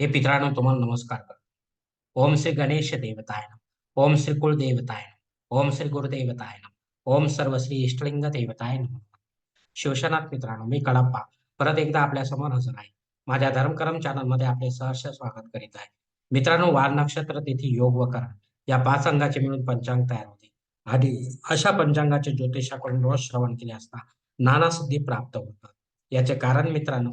हे पितरांनो तुम्हाला नमस्कार करतो. ओम श्री गणेश देवताय नमः. ओम श्री कुल देवताय ओम श्री गुरुदेवताय नमः. ओम सर्व श्री इष्टलिंग देवताय नमः. शिवशनाथ मित्रांनो मी कळप्पा. परत एकदा आपल्यासमोर हजर आहे. माझ्या धर्मकर्म चॅनलमध्ये आपले सहर्ष स्वागत करीत आहे. मित्रांनो वार नक्षत्र तिथी योग व करण या पाच अंगाचे मिळून पंचांग तयार होते. आणि अशा पंचांगाचे ज्योतिषाकडून रोज श्रवण केले असता नाना सिद्धी प्राप्त होतात. याचे कारण मित्रांनो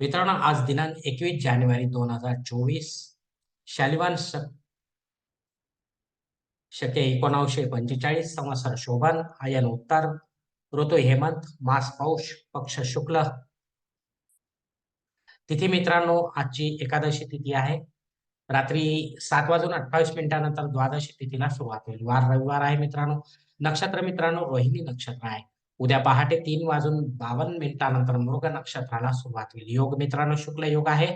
मित्रांनो आज दिनांक एकवीस जानेवारी दोन हजार चोवीस. शालिवान शके एकोणावीसशे पंचेचाळीस संवत्सर शोभन आयन उत्तर ऋतू हेमंत मास पौष पक्ष शुक्ल. तिथी मित्रांनो आजची एकादशी तिथी आहे. रात्री सात वाजून अठ्ठावीस मिनिटानंतर द्वादशी तिथीला सुरुवात होईल. वार रविवार आहे मित्रांनो. नक्षत्र मित्रांनो रोहिणी नक्षत्र आहे. उद्या पहाटे तीन वाजून बावन्न मिनिटानंतर मृग नक्षत्राला सुरुवात होईल. योग मित्रांनो शुक्ल योग आहे.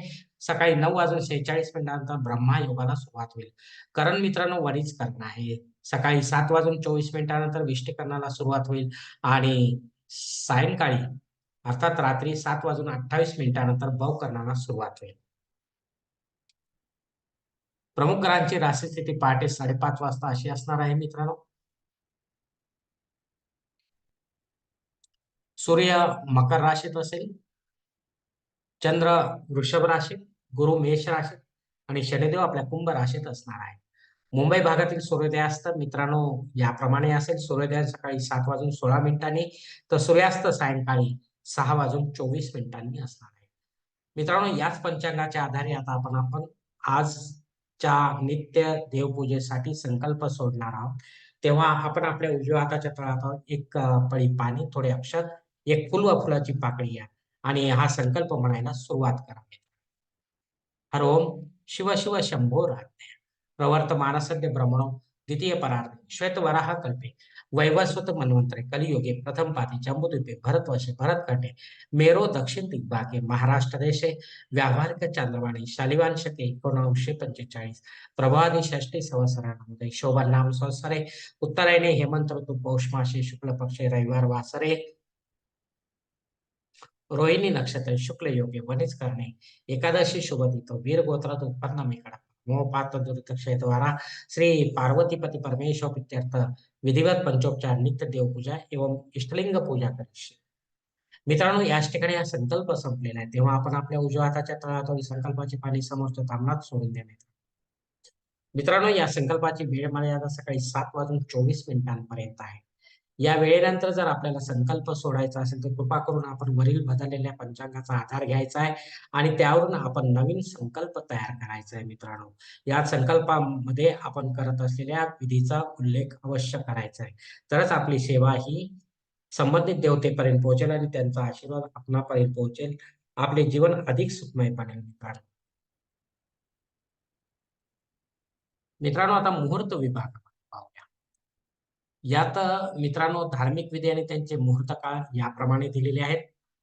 सकाळी नऊ वाजून शेहेचाळीस मिनिटानंतर ब्रह्मा योगाला सुरुवात होईल. करण मित्रांनो वरीच कर्ण आहे. सकाळी सात वाजून चोवीस मिनिटानंतर विष्टीकरणाला सुरुवात होईल. आणि सायंकाळी अर्थात रात्री सात वाजून अठ्ठावीस मिनिटानंतर भवकरणाला सुरुवात होईल. प्रमुख ग्रहांची राशी स्थिती पहाटे साडेपाच वाजता अशी असणार आहे मित्रांनो. सूर्य मकर राशीत असेल चंद्र वृषभ राशीत गुरु मेष राशीत आणि शनिदेव आपल्या कुंभ राशीत असणार आहे मुंबई भागातील सूर्योदयास्त मित्रांनो याप्रमाणे असेल सूर्योदय सकाळी सात वाजून सोळा मिनिटांनी तर सूर्यास्त सायंकाळी सहा वाजून चोवीस मिनिटांनी असणार आहे. मित्रांनो याच पंचांगाच्या आधारे आता आपण आपण आजच्या नित्य देवपूजेसाठी संकल्प सोडणार आहोत. तेव्हा आपण आपल्या उजव्या हाताच्या तळात एक पळी पाणी थोडे अक्षर एक फुल व फुलाची पाकळी या आणि हा संकल्प म्हणायला सुरुवात करावी हर ओम शिव शिव शंभो राज्ञ. प्रवर्त मानसद्य ब्रह्मणो द्वितीय परार्थ श्वेत वराह कल्पे। वैवस्वत मनवंतरे कलियुगे प्रथम पाती जम्बुद्वीपे भरतवर्षे भरतकटे मेरो दक्षिण दिग्भागे महाराष्ट्र देशे। व्यावहारिक चांद्रवाणी शालिवान शके एकोणीसशे पंचेचाळीस। प्रभादी षष्टी संवत्सरामध्ये शोभा नाम संवत्सरे उत्तरायणे हेमंत ऋतू पौष मासे शुक्ल पक्षे रविवार वासरे। रोहिणी नक्षत्र शुक्ल योग्य वनिज करणे. एकादशी शुभ देतो वीर गोत्रात उत्पन्न मेकडा मोहपात द्वारा श्री पार्वतीपती परमेश्वर प्रित्यर्थ विधिवत पंचोपचार नित्य देवपूजा एवं इष्टलिंग पूजा करीशी मित्रांनो याच ठिकाणी हा संकल्प संपलेला आहे. तेव्हा आपण आपल्या उजव्या हाताच्या तळात संकल्पाचे पाणी समोरच्या तांबणात सोडून देणे मित्रांनो या संकल्पाची वेळ मर्यादा सकाळी सात वाजून चोवीस मिनिटांपर्यंत आहे. या वेळेनंतर जर आपल्याला संकल्प सोडायचा असेल तर कृपा करून आपण वरील बदललेल्या पंचांगाचा आधार घ्यायचा आहे आणि त्यावरून आपण नवीन संकल्प तयार करायचा आहे मित्रांनो. या संकल्पामध्ये आपण करत असलेल्या विधीचा उल्लेख अवश्य करायचा आहे. तरच आपली सेवा ही संबंधित देवतेपर्यंत पोहोचेल आणि त्यांचा आशीर्वाद आपणापर्यंत पोहोचेल. आपले जीवन अधिक सुखमय बनेल मित्रांनो. मित्रांनो आता मुहूर्त विभाग. यात मित्रांनो धार्मिक विधी आणि त्यांचे मुहूर्त काळ याप्रमाणे दिलेले आहेत.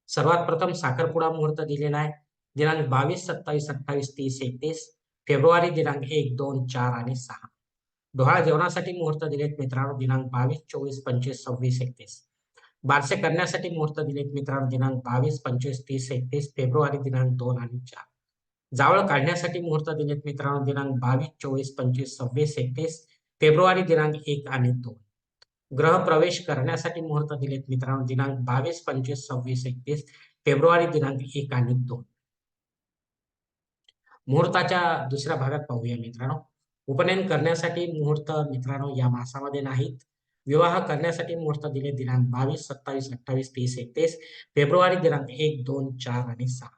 सर्वात प्रथम साखरपुडा मुहूर्त दिलेला आहे. दिनांक बावीस सत्तावीस अठ्ठावीस तीस एकतीस. फेब्रुवारी दिनांक एक दोन चार आणि सहा. डोहाळ जेवणासाठी मुहूर्त दिलेत मित्रांनो दिनांक बावीस चोवीस पंचवीस सव्वीस एकतीस. बारसे करण्यासाठी मुहूर्त दिलेत मित्रांनो दिनांक बावीस पंचवीस तीस एकतीस. फेब्रुवारी दिनांक दोन आणि चार. जावळ काढण्यासाठी मुहूर्त दिलेत मित्रांनो दिनांक बावीस चोवीस पंचवीस सव्वीस एकतीस. फेब्रुवारी दिनांक एक आणि दोन. ग्रह प्रवेश करण्यासाठी मुहूर्त दिलेत मित्रांनो. दिनांक बावीस पंचवीस सव्वीस एकतीस फेब्रुवारी दिनांक एक आणि दोन. मुहूर्ताच्या दुसऱ्या भागात पाहूया मित्रांनो. उपनयन करण्यासाठी मुहूर्त मित्रांनो या मासामध्ये नाहीत. विवाह करण्यासाठी मुहूर्त दिले दिनांक बावीस सत्तावीस अठ्ठावीस तीस एकतीस फेब्रुवारी दिनांक एक दोन चार आणि सहा.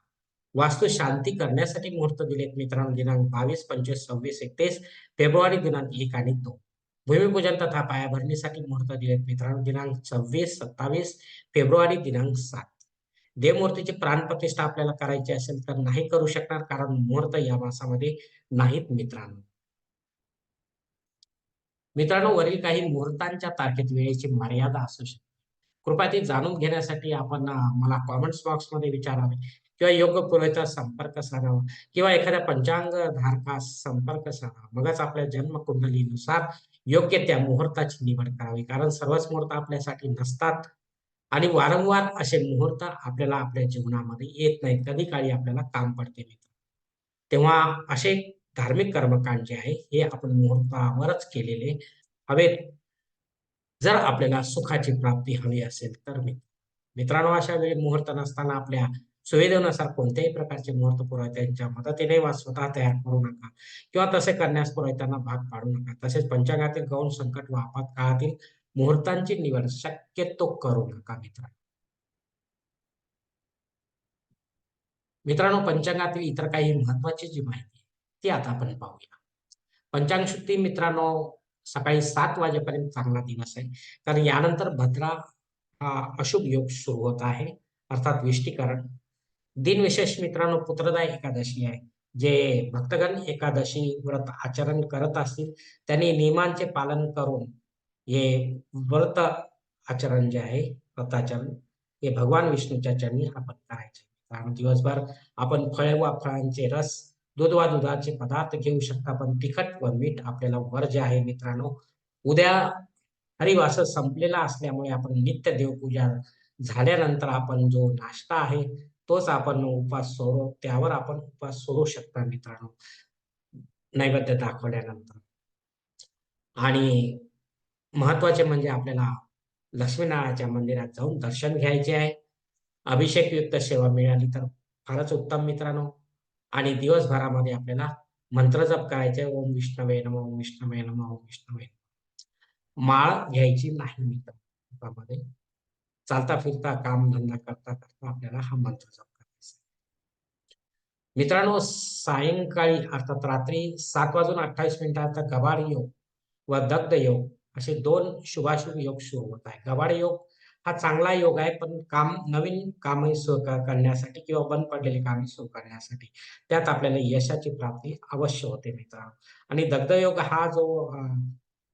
वास्तू शांती करण्यासाठी मुहूर्त दिलेत मित्रांनो दिनांक बावीस पंचवीस सव्वीस एकतीस फेब्रुवारी दिनांक एक आणि दोन. भूमिपूजन तथा पायाभरणीसाठी मुहूर्त दिलेत. मित्रांनो दिनांक सव्वीस सत्तावीस फेब्रुवारी दिनांक सात. देवमूर्तीची प्राणप्रतिष्ठा आपल्याला करायची असेल तर नाही करू शकणार कारण मुहूर्त या मासामध्ये नाहीत मित्रांनो. मित्रांनो वरील काही मुहूर्तांच्या तारखेत वेळेची मर्यादा असू शकते. कृपया ती जाणून घेण्यासाठी आपण मला कॉमेंट्स बॉक्समध्ये विचारावे किंवा योग्य पुरेचा संपर्क साधावा किंवा एखाद्या पंचांग धारकास संपर्क साधावा. मगच आपल्या जन्मकुंडलीनुसार योग्य त्या मुहूर्ताची निवड करावी. कारण सर्वच मुहूर्त आपल्यासाठी नसतात. आणि वारंवार असे मुहूर्त आपल्याला आपल्या जीवनामध्ये येत नाहीत. कधी काळी आपल्याला काम पडते मित्र तेव्हा असे धार्मिक कर्मकांड जे आहे हे आपण मुहूर्तावरच केलेले हवेत. जर आपल्याला सुखाची प्राप्ती हवी असेल तर मित्रांनो अशा वेळी मुहूर्त नसताना आपल्या सुविधेनुसार कोणत्याही प्रकारचे मुहूर्त पुरोहितांच्या मदतीने वा स्वतः तयार करू नका. किंवा तसे करण्यास पुरोहितांना भाग पाडू नका. तसेच पंचांगातील गौण संकट व आपात काळातील मुहूर्तांची निवड शक्यतो करू नका मित्रांनो मित्रांनो पंचांगातील इतर काही महत्वाची जी माहिती आहे ती आता आपण पाहूया. पंचांग शुद्धी मित्रांनो सकाळी सात वाजेपर्यंत चांगला दिवस आहे. कारण यानंतर भद्रा हा अशुभ योग सुरू होत आहे. अर्थात विष्टीकरण. दिनविशेष मित्रांनो पुत्रदा एकादशी आहे. जे भक्तगण एकादशी व्रत आचरण करत असतील त्यांनी नियमांचे पालन करून हे व्रत आचरण जे आहे व्रताचरण हे भगवान विष्णूच्या चरणी आपण करायचे कारण दिवसभर आपण फळे वा फळांचे रस दूध वा दुधाचे पदार्थ घेऊ शकता पण तिखट व मीठ आपल्याला वर जे आहे मित्रांनो उद्या हरिवास संपलेला असल्यामुळे आपण नित्य देवपूजा झाल्यानंतर आपण जो नाश्ता आहे तोच आपण उपास सोडू त्यावर आपण उपास सोडू शकता मित्रांनो. नैवेद्य दाखवल्यानंतर. आणि महत्त्वाचे म्हणजे आपल्याला लक्ष्मीनारायणाच्या मंदिरात जाऊन दर्शन घ्यायचे आहे. अभिषेकयुक्त सेवा मिळाली तर फारच उत्तम मित्रांनो. आणि दिवसभरामध्ये आपल्याला मंत्र जप करायचे ओम विष्णवे नम ओम विष्णवे नम ओम विष्णवे माळ घ्यायची नाही मित्रांमध्ये चालता फिरता काम धंदा करता करता आपल्याला हा मंत्र जप करायचा मित्रांनो सायंकाळी अर्थात रात्री सात वाजून अठ्ठावीस मिनिटाचा गबाड योग व दग्ध योग असे दोन शुभाशुभ योग सुरू होत आहे. गबाड योग हा चांगला योग आहे पण काम नवीन कामही सुरू करण्यासाठी किंवा बंद पडलेली कामे सुरू करण्यासाठी त्यात आपल्याला यशाची प्राप्ती अवश्य होते मित्रांनो. आणि दग्ध योग हा जो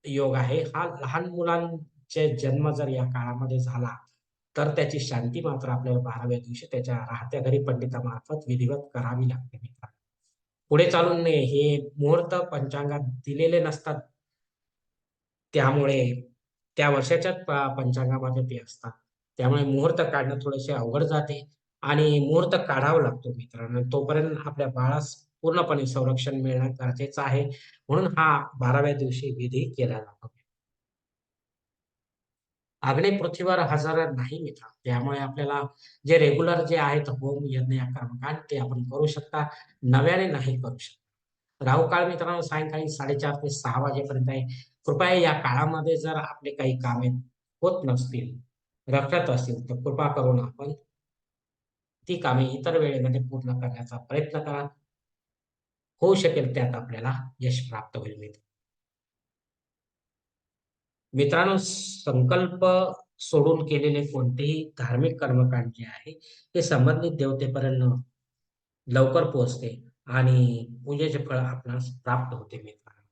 योग आहे हा लहान मुलांचे जन्म जर या काळामध्ये झाला तर त्याची शांती मात्र आपल्याला बाराव्या दिवशी त्याच्या राहत्या घरी पंडितामार्फत विधिवत करावी लागते मित्रांनो. पुढे चालून हे मुहूर्त पंचांगात दिलेले नसतात. त्यामुळे त्या वर्षाच्या पंचांगामध्ये ते असतात. त्यामुळे मुहूर्त काढणं थोडेसे अवघड जाते आणि मुहूर्त काढावा लागतो मित्रांनो. तोपर्यंत आपल्या बाळास पूर्णपणे संरक्षण मिळणं गरजेचं आहे. म्हणून हा बाराव्या दिवशी विधी केला जातो. आग्नेय पृथ्वीवर हजर नाही मित्र त्यामुळे आपल्याला जे रेग्युलर जे आहेत होम यज्ञ कर्मकांड ते आपण करू शकता. नव्याने नाही करू शकता. राहू काळ मित्रांनो सायंकाळी साडेचार ते सहा वाजेपर्यंत आहे. कृपया या काळामध्ये जर आपले काही कामे होत नसतील रखत असतील तर कृपा करून आपण ती कामे इतर वेळेमध्ये पूर्ण करण्याचा प्रयत्न करा. होऊ शकेल त्यात आपल्याला यश प्राप्त होईल मित्र मित्रांनो संकल्प सोडून केलेले कोणतेही धार्मिक कर्मकांड जे आहे ते संबंधित देवतेपर्यंत लवकर पोहोचते आणि पूजेचे फळ आपणास प्राप्त होते मित्रांनो.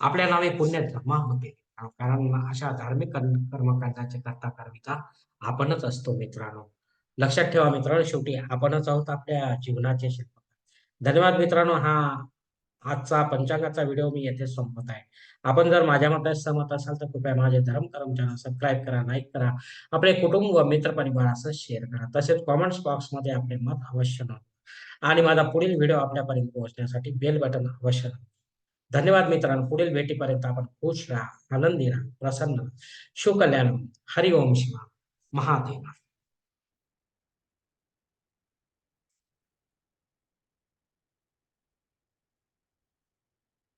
आपल्या नावे पुण्य जमा होते. कारण अशा धार्मिक कर्मकांडाचे करता करविता आपणच असतो मित्रांनो. लक्षात ठेवा मित्रांनो शेवटी आपणच आहोत आपल्या जीवनाचे शिल्प धन्यवाद मित्रांनो हा आजचा पंचांगाचा व्हिडिओ मी येथे संपत आहे. आपण जर माझ्या मतात सहमत असाल तर कृपया माझे धर्म कर्म चॅनल सबस्क्राईब करा लाईक करा आपले कुटुंब व मित्र परिवारासह शेअर करा. तसेच कॉमेंट्स बॉक्समध्ये आपले मत अवश्य नोंद आणि माझा पुढील व्हिडिओ आपल्यापर्यंत पोहोचण्यासाठी बेल बटन अवश्य धन्यवाद मित्रांनो. पुढील भेटीपर्यंत आपण खुश राहा आनंदी राहा प्रसन्न शिवकल्याण हरिओम शिवा महादेवा.